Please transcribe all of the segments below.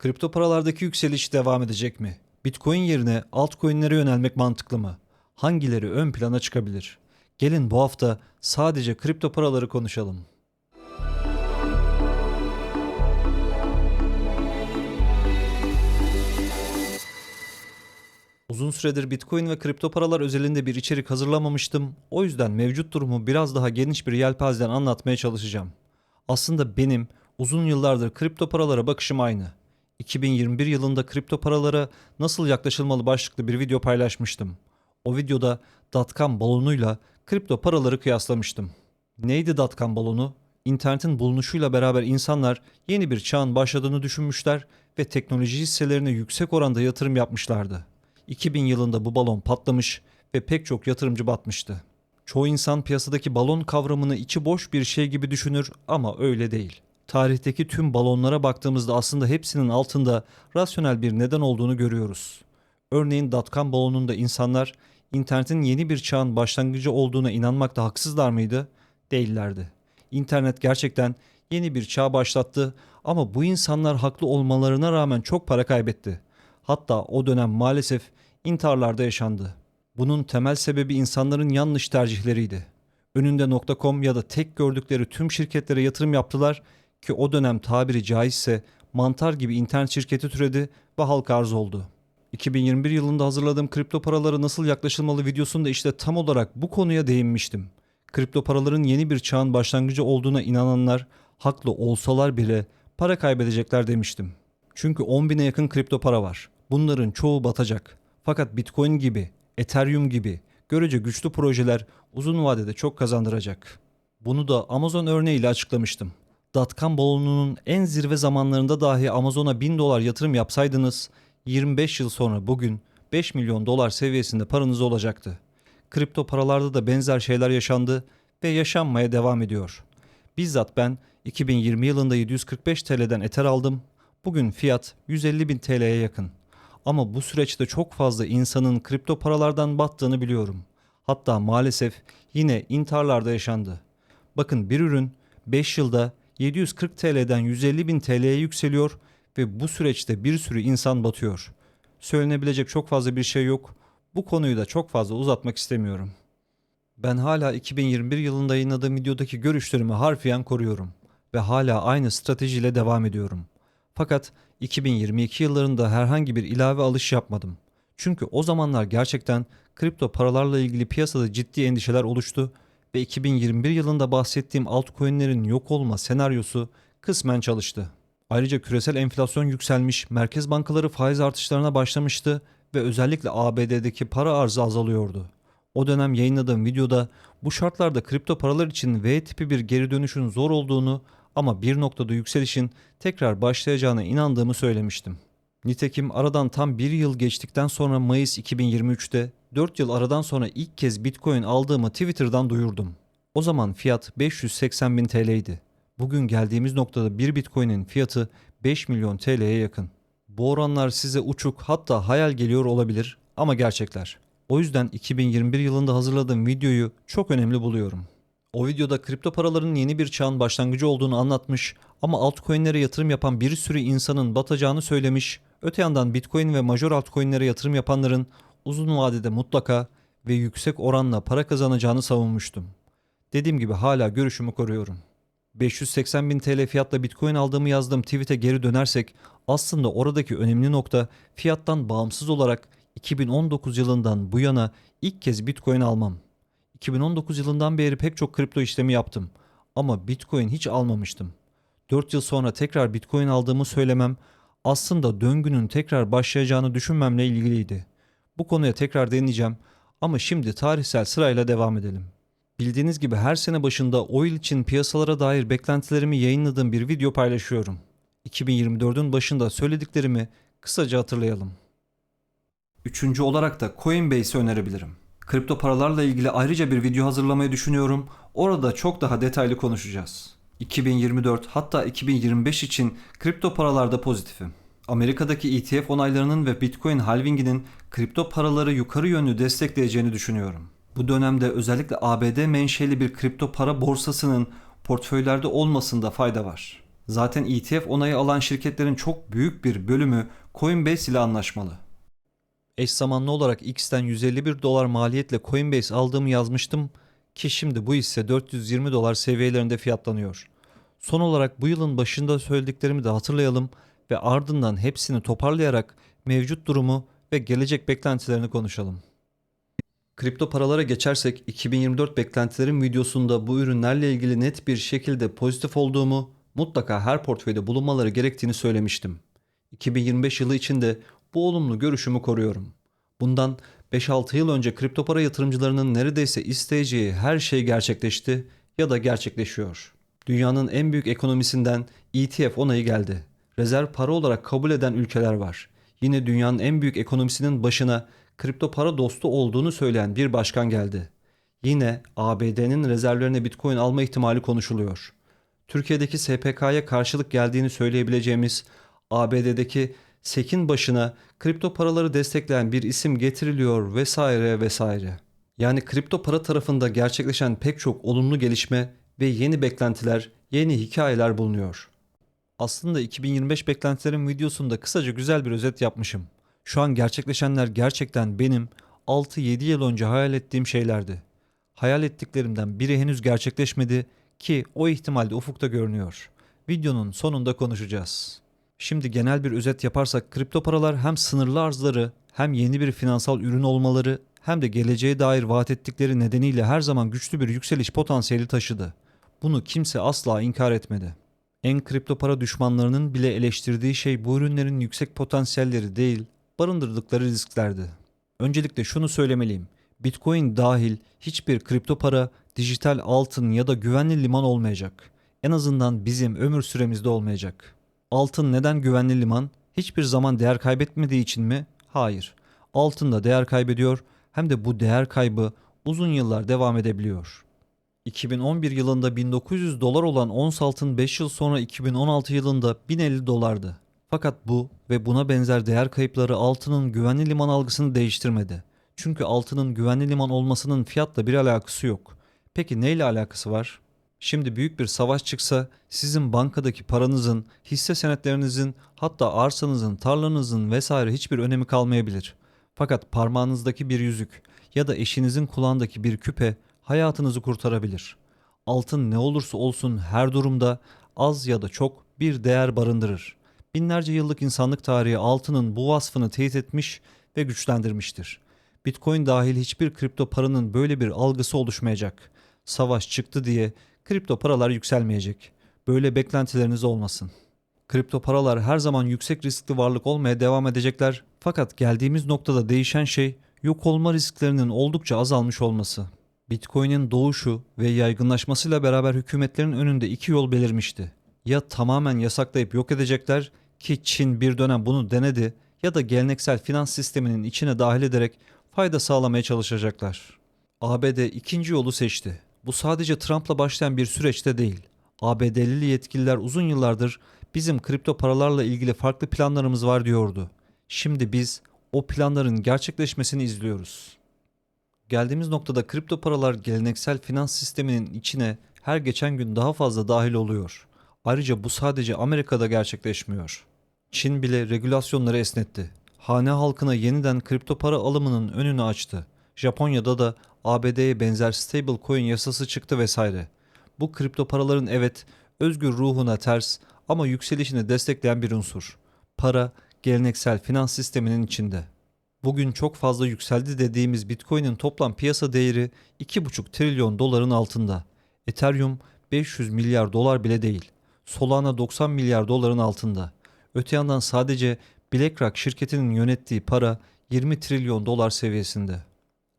Kripto paralardaki yükseliş devam edecek mi? Bitcoin yerine altcoin'lere yönelmek mantıklı mı? Hangileri ön plana çıkabilir? Gelin bu hafta sadece kripto paraları konuşalım. Uzun süredir Bitcoin ve kripto paralar özelinde bir içerik hazırlamamıştım. O yüzden mevcut durumu biraz daha geniş bir yelpazeden anlatmaya çalışacağım. Aslında benim uzun yıllardır kripto paralara bakışım aynı. 2021 yılında kripto paralara nasıl yaklaşılmalı başlıklı bir video paylaşmıştım. O videoda dotcom balonuyla kripto paraları kıyaslamıştım. Neydi dotcom balonu? İnternetin bulunuşuyla beraber insanlar yeni bir çağın başladığını düşünmüşler ve teknoloji hisselerine yüksek oranda yatırım yapmışlardı. 2000 yılında bu balon patlamış ve pek çok yatırımcı batmıştı. Çoğu insan piyasadaki balon kavramını içi boş bir şey gibi düşünür ama öyle değil. Tarihteki tüm balonlara baktığımızda aslında hepsinin altında rasyonel bir neden olduğunu görüyoruz. Örneğin dotcom balonunda insanlar internetin yeni bir çağın başlangıcı olduğuna inanmakta haksızlar mıydı? Değillerdi. İnternet gerçekten yeni bir çağ başlattı ama bu insanlar haklı olmalarına rağmen çok para kaybetti. Hatta o dönem maalesef intiharlarda yaşandı. Bunun temel sebebi insanların yanlış tercihleriydi. Önünde .com ya da tek gördükleri tüm şirketlere yatırım yaptılar ki o dönem tabiri caizse mantar gibi internet şirketi türedi ve halka arz oldu. 2021 yılında hazırladığım kripto paralara nasıl yaklaşılmalı videosunda işte tam olarak bu konuya değinmiştim. Kripto paraların yeni bir çağın başlangıcı olduğuna inananlar haklı olsalar bile para kaybedecekler demiştim. Çünkü 10 bine yakın kripto para var. Bunların çoğu batacak. Fakat Bitcoin gibi, Ethereum gibi görece güçlü projeler uzun vadede çok kazandıracak. Bunu da Amazon örneğiyle açıklamıştım. Dotcom balonunun en zirve zamanlarında dahi Amazon'a 1000 dolar yatırım yapsaydınız 25 yıl sonra bugün 5 milyon dolar seviyesinde paranız olacaktı. Kripto paralarda da benzer şeyler yaşandı ve yaşanmaya devam ediyor. Bizzat ben 2020 yılında 745 TL'den Ether aldım. Bugün fiyat 150 bin TL'ye yakın. Ama bu süreçte çok fazla insanın kripto paralardan battığını biliyorum. Hatta maalesef yine intiharlarda yaşandı. Bakın bir ürün 5 yılda 740 TL'den 150 bin TL'ye yükseliyor ve bu süreçte bir sürü insan batıyor. Söylenebilecek çok fazla bir şey yok. Bu konuyu da çok fazla uzatmak istemiyorum. Ben hala 2021 yılında yayınladığım videodaki görüşlerimi harfiyen koruyorum ve hala aynı stratejiyle devam ediyorum. Fakat 2022 yıllarında herhangi bir ilave alış yapmadım. Çünkü o zamanlar gerçekten kripto paralarla ilgili piyasada ciddi endişeler oluştu ve 2021 yılında bahsettiğim altcoin'lerin yok olma senaryosu kısmen çalıştı. Ayrıca küresel enflasyon yükselmiş, merkez bankaları faiz artışlarına başlamıştı ve özellikle ABD'deki para arzı azalıyordu. O dönem yayınladığım videoda bu şartlarda kripto paralar için V tipi bir geri dönüşün zor olduğunu ama bir noktada yükselişin tekrar başlayacağına inandığımı söylemiştim. Nitekim aradan tam bir yıl geçtikten sonra Mayıs 2023'te 4 yıl aradan sonra ilk kez Bitcoin aldığımı Twitter'dan duyurdum. O zaman fiyat 580 bin TL'ydi. Bugün geldiğimiz noktada bir Bitcoin'in fiyatı 5 milyon TL'ye yakın. Bu oranlar size uçuk hatta hayal geliyor olabilir ama gerçekler. O yüzden 2021 yılında hazırladığım videoyu çok önemli buluyorum. O videoda kripto paraların yeni bir çağın başlangıcı olduğunu anlatmış ama altcoin'lere yatırım yapan bir sürü insanın batacağını söylemiş. Öte yandan Bitcoin ve major altcoin'lere yatırım yapanların uzun vadede mutlaka ve yüksek oranla para kazanacağını savunmuştum. Dediğim gibi hala görüşümü koruyorum. 580 bin TL fiyatla Bitcoin aldığımı yazdığım tweet'e geri dönersek aslında oradaki önemli nokta fiyattan bağımsız olarak 2019 yılından bu yana ilk kez Bitcoin almam. 2019 yılından beri pek çok kripto işlemi yaptım ama Bitcoin hiç almamıştım. 4 yıl sonra tekrar Bitcoin aldığımı söylemem aslında döngünün tekrar başlayacağını düşünmemle ilgiliydi. Bu konuya tekrar değineceğim ama şimdi tarihsel sırayla devam edelim. Bildiğiniz gibi her sene başında oil için piyasalara dair beklentilerimi yayınladığım bir video paylaşıyorum. 2024'ün başında söylediklerimi kısaca hatırlayalım. Üçüncü olarak da Coinbase önerebilirim. Kripto paralarla ilgili ayrıca bir video hazırlamayı düşünüyorum. Orada çok daha detaylı konuşacağız. 2024 hatta 2025 için kripto paralarda pozitifim. Amerika'daki ETF onaylarının ve Bitcoin halvinginin kripto paraları yukarı yönlü destekleyeceğini düşünüyorum. Bu dönemde özellikle ABD menşeli bir kripto para borsasının portföylerde olmasında fayda var. Zaten ETF onayı alan şirketlerin çok büyük bir bölümü Coinbase ile anlaşmalı. Eş zamanlı olarak X'ten 151 dolar maliyetle Coinbase aldığımı yazmıştım ki şimdi bu hisse 420 dolar seviyelerinde fiyatlanıyor. Son olarak bu yılın başında söylediklerimi de hatırlayalım ve ardından hepsini toparlayarak mevcut durumu ve gelecek beklentilerini konuşalım. Kripto paralara geçersek 2024 beklentilerim videosunda bu ürünlerle ilgili net bir şekilde pozitif olduğumu, mutlaka her portföyde bulunmaları gerektiğini söylemiştim. 2025 yılı içinde bu olumlu görüşümü koruyorum. Bundan 5-6 yıl önce kripto para yatırımcılarının neredeyse isteyeceği her şey gerçekleşti ya da gerçekleşiyor. Dünyanın en büyük ekonomisinden ETF onayı geldi. Rezerv para olarak kabul eden ülkeler var. Yine dünyanın en büyük ekonomisinin başına kripto para dostu olduğunu söyleyen bir başkan geldi. Yine ABD'nin rezervlerine Bitcoin alma ihtimali konuşuluyor. Türkiye'deki SPK'ya karşılık geldiğini söyleyebileceğimiz ABD'deki SEC'in başına kripto paraları destekleyen bir isim getiriliyor vesaire vesaire. Yani kripto para tarafında gerçekleşen pek çok olumlu gelişme ve yeni beklentiler, yeni hikayeler bulunuyor. Aslında 2025 beklentilerim videosunda kısaca güzel bir özet yapmışım. Şu an gerçekleşenler gerçekten benim 6-7 yıl önce hayal ettiğim şeylerdi. Hayal ettiklerimden biri henüz gerçekleşmedi ki o ihtimalde ufukta görünüyor. Videonun sonunda konuşacağız. Şimdi genel bir özet yaparsak kripto paralar hem sınırlı arzları hem yeni bir finansal ürün olmaları hem de geleceğe dair vaat ettikleri nedeniyle her zaman güçlü bir yükseliş potansiyeli taşıdı. Bunu kimse asla inkar etmedi. En kripto para düşmanlarının bile eleştirdiği şey bu ürünlerin yüksek potansiyelleri değil, barındırdıkları risklerdi. Öncelikle şunu söylemeliyim. Bitcoin dahil hiçbir kripto para, dijital altın ya da güvenli liman olmayacak. En azından bizim ömür süremizde olmayacak. Altın neden güvenli liman? Hiçbir zaman değer kaybetmediği için mi? Hayır. Altın da değer kaybediyor hem de bu değer kaybı uzun yıllar devam edebiliyor. 2011 yılında 1900 dolar olan ons altın 5 yıl sonra 2016 yılında 1050 dolardı. Fakat bu ve buna benzer değer kayıpları altının güvenli liman algısını değiştirmedi. Çünkü altının güvenli liman olmasının fiyatla bir alakası yok. Peki neyle alakası var? Şimdi büyük bir savaş çıksa sizin bankadaki paranızın, hisse senetlerinizin, hatta arsanızın, tarlanızın vesaire hiçbir önemi kalmayabilir. Fakat parmağınızdaki bir yüzük ya da eşinizin kulağındaki bir küpe hayatınızı kurtarabilir. Altın ne olursa olsun her durumda az ya da çok bir değer barındırır. Binlerce yıllık insanlık tarihi altının bu vasfını teyit etmiş ve güçlendirmiştir. Bitcoin dahil hiçbir kripto paranın böyle bir algısı oluşmayacak. Savaş çıktı diye kripto paralar yükselmeyecek. Böyle beklentileriniz olmasın. Kripto paralar her zaman yüksek riskli varlık olmaya devam edecekler. Fakat geldiğimiz noktada değişen şey yok olma risklerinin oldukça azalmış olması. Bitcoin'in doğuşu ve yaygınlaşmasıyla beraber hükümetlerin önünde iki yol belirmişti. Ya tamamen yasaklayıp yok edecekler ki Çin bir dönem bunu denedi ya da geleneksel finans sisteminin içine dahil ederek fayda sağlamaya çalışacaklar. ABD ikinci yolu seçti. Bu sadece Trump'la başlayan bir süreçte değil. ABD'li yetkililer uzun yıllardır bizim kripto paralarla ilgili farklı planlarımız var diyordu. Şimdi biz o planların gerçekleşmesini izliyoruz. Geldiğimiz noktada kripto paralar geleneksel finans sisteminin içine her geçen gün daha fazla dahil oluyor. Ayrıca bu sadece Amerika'da gerçekleşmiyor. Çin bile regülasyonları esnetti. Hane halkına yeniden kripto para alımının önünü açtı. Japonya'da da ABD'ye benzer stablecoin yasası çıktı vesaire. Bu kripto paraların evet özgür ruhuna ters ama yükselişini destekleyen bir unsur. Para geleneksel finans sisteminin içinde. Bugün çok fazla yükseldi dediğimiz Bitcoin'in toplam piyasa değeri 2,5 trilyon doların altında. Ethereum 500 milyar dolar bile değil. Solana 90 milyar doların altında. Öte yandan sadece BlackRock şirketinin yönettiği para 20 trilyon dolar seviyesinde.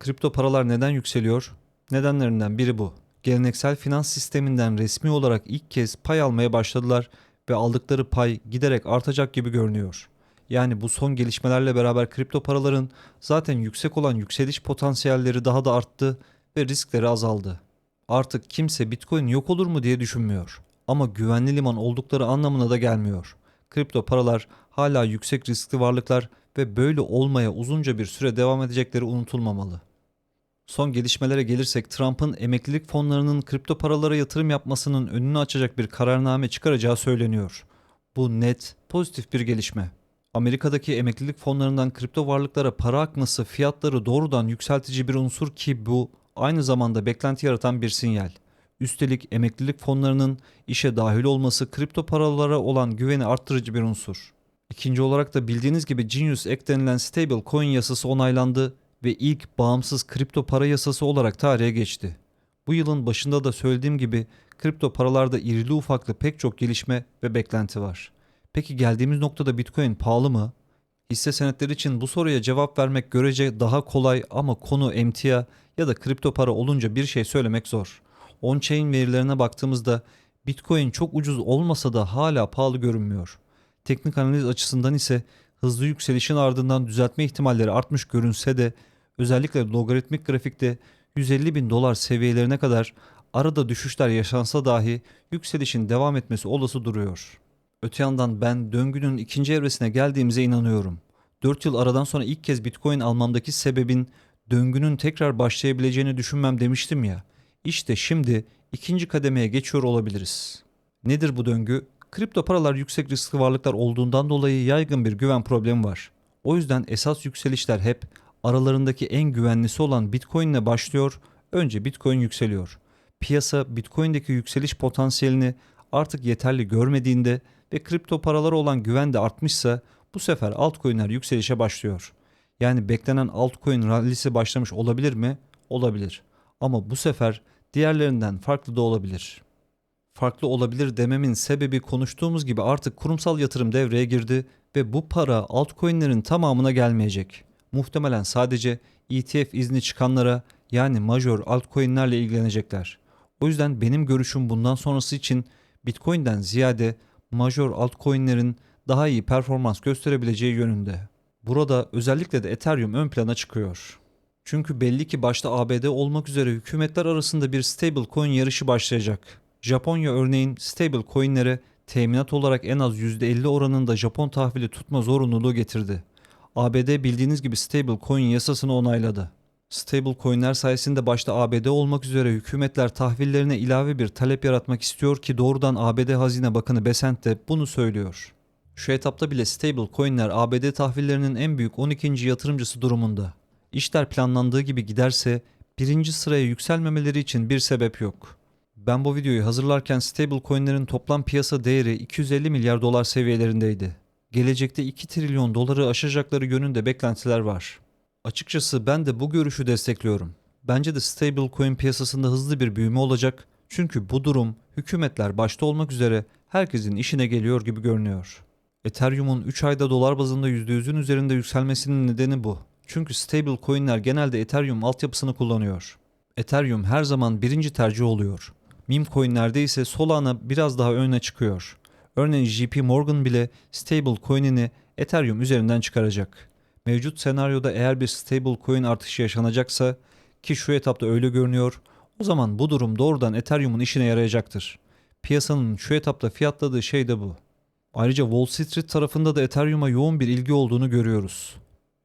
Kripto paralar neden yükseliyor? Nedenlerinden biri bu. Geleneksel finans sisteminden resmi olarak ilk kez pay almaya başladılar ve aldıkları pay giderek artacak gibi görünüyor. Yani bu son gelişmelerle beraber kripto paraların zaten yüksek olan yükseliş potansiyelleri daha da arttı ve riskleri azaldı. Artık kimse Bitcoin yok olur mu diye düşünmüyor. Ama güvenli liman oldukları anlamına da gelmiyor. Kripto paralar hala yüksek riskli varlıklar ve böyle olmaya uzunca bir süre devam edecekleri unutulmamalı. Son gelişmelere gelirsek Trump'ın emeklilik fonlarının kripto paralara yatırım yapmasının önünü açacak bir kararname çıkaracağı söyleniyor. Bu net, pozitif bir gelişme. Amerika'daki emeklilik fonlarından kripto varlıklara para akması fiyatları doğrudan yükseltici bir unsur ki bu aynı zamanda beklenti yaratan bir sinyal. Üstelik emeklilik fonlarının işe dahil olması kripto paralara olan güveni arttırıcı bir unsur. İkinci olarak da bildiğiniz gibi Genius Act denilen stable coin yasası onaylandı ve ilk bağımsız kripto para yasası olarak tarihe geçti. Bu yılın başında da söylediğim gibi kripto paralarda irili ufaklı pek çok gelişme ve beklenti var. Peki geldiğimiz noktada Bitcoin pahalı mı? Hisse senetleri için bu soruya cevap vermek görece daha kolay ama konu emtia ya da kripto para olunca bir şey söylemek zor. On-chain verilerine baktığımızda Bitcoin çok ucuz olmasa da hala pahalı görünmüyor. Teknik analiz açısından ise hızlı yükselişin ardından düzeltme ihtimalleri artmış görünse de özellikle logaritmik grafikte 150 bin dolar seviyelerine kadar arada düşüşler yaşansa dahi yükselişin devam etmesi olası duruyor. Öte yandan ben döngünün ikinci evresine geldiğimize inanıyorum. 4 yıl aradan sonra ilk kez Bitcoin almamdaki sebebin döngünün tekrar başlayabileceğini düşünmem demiştim ya. İşte şimdi ikinci kademeye geçiyor olabiliriz. Nedir bu döngü? Kripto paralar yüksek riskli varlıklar olduğundan dolayı yaygın bir güven problemi var. O yüzden esas yükselişler hep aralarındaki en güvenlisi olan Bitcoin ile başlıyor. Önce Bitcoin yükseliyor. Piyasa Bitcoin'deki yükseliş potansiyelini artık yeterli görmediğinde ve kripto paralara olan güven de artmışsa bu sefer altcoin'ler yükselişe başlıyor. Yani beklenen altcoin rallisi başlamış olabilir mi? Olabilir. Ama bu sefer diğerlerinden farklı da olabilir. Farklı olabilir dememin sebebi konuştuğumuz gibi artık kurumsal yatırım devreye girdi ve bu para altcoin'lerin tamamına gelmeyecek. Muhtemelen sadece ETF izni çıkanlara yani major altcoin'lerle ilgilenecekler. O yüzden benim görüşüm bundan sonrası için Bitcoin'den ziyade major altcoin'lerin daha iyi performans gösterebileceği yönünde. Burada özellikle de Ethereum ön plana çıkıyor. Çünkü belli ki başta ABD olmak üzere hükümetler arasında bir stablecoin yarışı başlayacak. Japonya örneğin stablecoin'lere teminat olarak en az %50 oranında Japon tahvili tutma zorunluluğu getirdi. ABD bildiğiniz gibi stablecoin yasasını onayladı. Stablecoin'ler sayesinde başta ABD olmak üzere hükümetler tahvillerine ilave bir talep yaratmak istiyor ki doğrudan ABD Hazine Bakanı Besant de bunu söylüyor. Şu etapta bile stablecoin'ler ABD tahvillerinin en büyük 12. yatırımcısı durumunda. İşler planlandığı gibi giderse birinci sıraya yükselmemeleri için bir sebep yok. Ben bu videoyu hazırlarken stablecoin'lerin toplam piyasa değeri 250 milyar dolar seviyelerindeydi. Gelecekte 2 trilyon doları aşacakları yönünde beklentiler var. Açıkçası ben de bu görüşü destekliyorum. Bence de stablecoin piyasasında hızlı bir büyüme olacak. Çünkü bu durum hükümetler başta olmak üzere herkesin işine geliyor gibi görünüyor. Ethereum'un 3 ayda dolar bazında %100'ün üzerinde yükselmesinin nedeni bu. Çünkü stablecoin'ler genelde Ethereum altyapısını kullanıyor. Ethereum her zaman birinci tercih oluyor. Meme coin'lerde ise Solana biraz daha öne çıkıyor. Örneğin JP Morgan bile stablecoin'ini Ethereum üzerinden çıkaracak. Mevcut senaryoda eğer bir stablecoin artışı yaşanacaksa ki şu etapta öyle görünüyor, o zaman bu durum doğrudan Ethereum'un işine yarayacaktır. Piyasanın şu etapta fiyatladığı şey de bu. Ayrıca Wall Street tarafında da Ethereum'a yoğun bir ilgi olduğunu görüyoruz.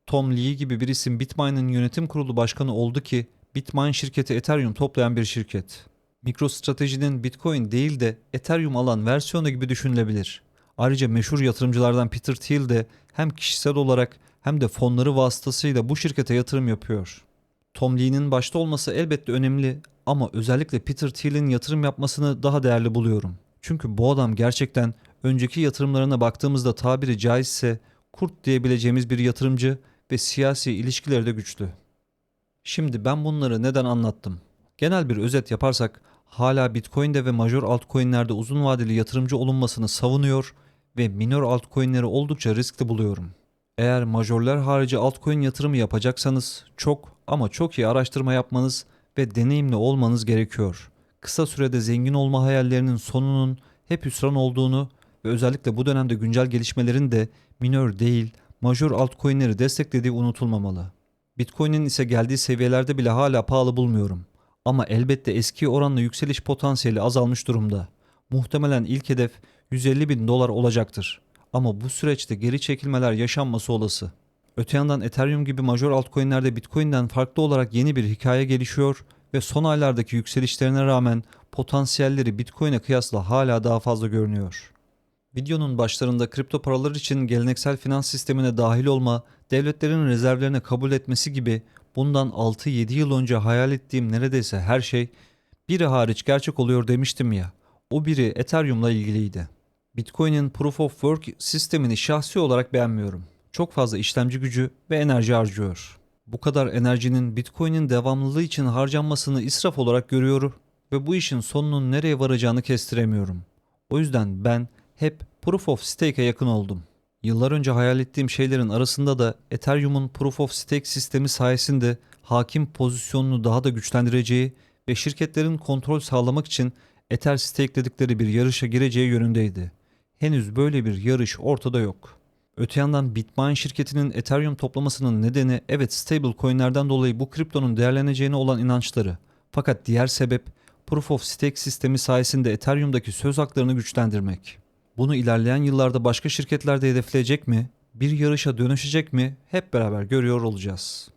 Tom Lee gibi bir isim Bitmain'in yönetim kurulu başkanı oldu ki Bitmain şirketi Ethereum toplayan bir şirket. MicroStrategy'nin Bitcoin değil de Ethereum alan versiyonu gibi düşünülebilir. Ayrıca meşhur yatırımcılardan Peter Thiel de hem kişisel olarak hem de fonları vasıtasıyla bu şirkete yatırım yapıyor. Tom Lee'nin başta olması elbette önemli ama özellikle Peter Thiel'in yatırım yapmasını daha değerli buluyorum. Çünkü bu adam gerçekten önceki yatırımlarına baktığımızda tabiri caizse kurt diyebileceğimiz bir yatırımcı ve siyasi ilişkileri de güçlü. Şimdi ben bunları neden anlattım? Genel bir özet yaparsak hala Bitcoin'de ve major altcoin'lerde uzun vadeli yatırımcı olunmasını savunuyor ve minor altcoin'leri oldukça riskli buluyorum. Eğer majörler harici altcoin yatırımı yapacaksanız çok ama çok iyi araştırma yapmanız ve deneyimli olmanız gerekiyor. Kısa sürede zengin olma hayallerinin sonunun hep hüsran olduğunu ve özellikle bu dönemde güncel gelişmelerin de minör değil, majör altcoin'leri desteklediği unutulmamalı. Bitcoin'in ise geldiği seviyelerde bile hala pahalı bulmuyorum. Ama elbette eski oranla yükseliş potansiyeli azalmış durumda. Muhtemelen ilk hedef 150 bin dolar olacaktır. Ama bu süreçte geri çekilmeler yaşanması olası. Öte yandan Ethereum gibi major altcoin'lerde Bitcoin'den farklı olarak yeni bir hikaye gelişiyor ve son aylardaki yükselişlerine rağmen potansiyelleri Bitcoin'e kıyasla hala daha fazla görünüyor. Videonun başlarında kripto paralar için geleneksel finans sistemine dahil olma, devletlerin rezervlerine kabul etmesi gibi bundan 6-7 yıl önce hayal ettiğim neredeyse her şey biri hariç gerçek oluyor demiştim ya. O biri Ethereum'la ilgiliydi. Bitcoin'in Proof of Work sistemini şahsi olarak beğenmiyorum. Çok fazla işlemci gücü ve enerji harcıyor. Bu kadar enerjinin Bitcoin'in devamlılığı için harcanmasını israf olarak görüyorum ve bu işin sonunun nereye varacağını kestiremiyorum. O yüzden ben hep Proof of Stake'e yakın oldum. Yıllar önce hayal ettiğim şeylerin arasında da Ethereum'un Proof of Stake sistemi sayesinde hakim pozisyonunu daha da güçlendireceği ve şirketlerin kontrol sağlamak için Ether stakeledikleri bir yarışa gireceği yönündeydi. Henüz böyle bir yarış ortada yok. Öte yandan Bitmain şirketinin Ethereum toplamasının nedeni evet stable coinlerden dolayı bu kriptonun değerleneceğine olan inançları. Fakat diğer sebep Proof of Stake sistemi sayesinde Ethereum'daki söz haklarını güçlendirmek. Bunu ilerleyen yıllarda başka şirketler de hedefleyecek mi? Bir yarışa dönüşecek mi? Hep beraber görüyor olacağız.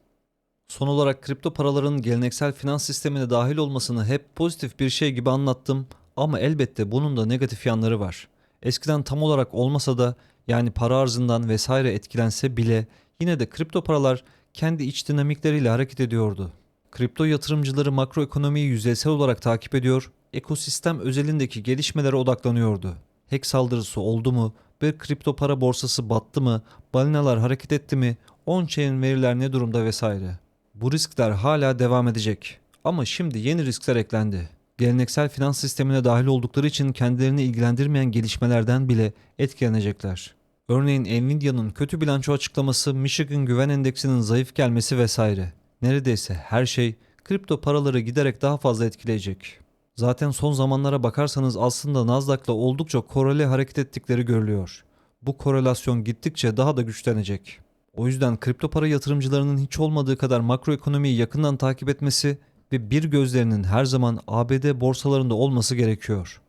Son olarak kripto paraların geleneksel finans sistemine dahil olmasını hep pozitif bir şey gibi anlattım ama elbette bunun da negatif yanları var. Eskiden tam olarak olmasa da yani para arzından vesaire etkilense bile yine de kripto paralar kendi iç dinamikleriyle hareket ediyordu. Kripto yatırımcıları makroekonomiyi yüzeysel olarak takip ediyor, ekosistem özelindeki gelişmelere odaklanıyordu. Hack saldırısı oldu mu, bir kripto para borsası battı mı, balinalar hareket etti mi, on-chain veriler ne durumda vesaire. Bu riskler hala devam edecek. Ama şimdi yeni riskler eklendi. Geleneksel finans sistemine dahil oldukları için kendilerini ilgilendirmeyen gelişmelerden bile etkilenecekler. Örneğin Nvidia'nın kötü bilanço açıklaması, Michigan Güven Endeksinin zayıf gelmesi vesaire. Neredeyse her şey kripto paraları giderek daha fazla etkileyecek. Zaten son zamanlara bakarsanız aslında Nasdaq'la oldukça koreli hareket ettikleri görülüyor. Bu korelasyon gittikçe daha da güçlenecek. O yüzden kripto para yatırımcılarının hiç olmadığı kadar makroekonomiyi yakından takip etmesi ve bir gözlerinin her zaman ABD borsalarında olması gerekiyor.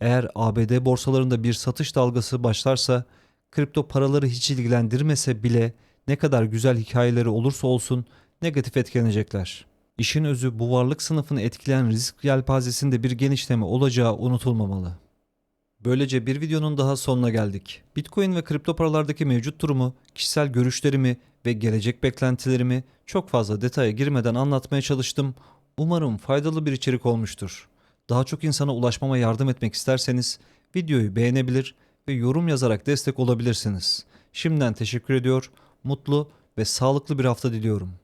Eğer ABD borsalarında bir satış dalgası başlarsa kripto paraları hiç ilgilendirmese bile ne kadar güzel hikayeleri olursa olsun negatif etkilenecekler. İşin özü bu varlık sınıfını etkileyen risk yelpazesinde bir genişleme olacağı unutulmamalı. Böylece bir videonun daha sonuna geldik. Bitcoin ve kripto paralardaki mevcut durumu, kişisel görüşlerimi ve gelecek beklentilerimi çok fazla detaya girmeden anlatmaya çalıştım. Umarım faydalı bir içerik olmuştur. Daha çok insana ulaşmama yardım etmek isterseniz videoyu beğenebilir ve yorum yazarak destek olabilirsiniz. Şimdiden teşekkür ediyor, mutlu ve sağlıklı bir hafta diliyorum.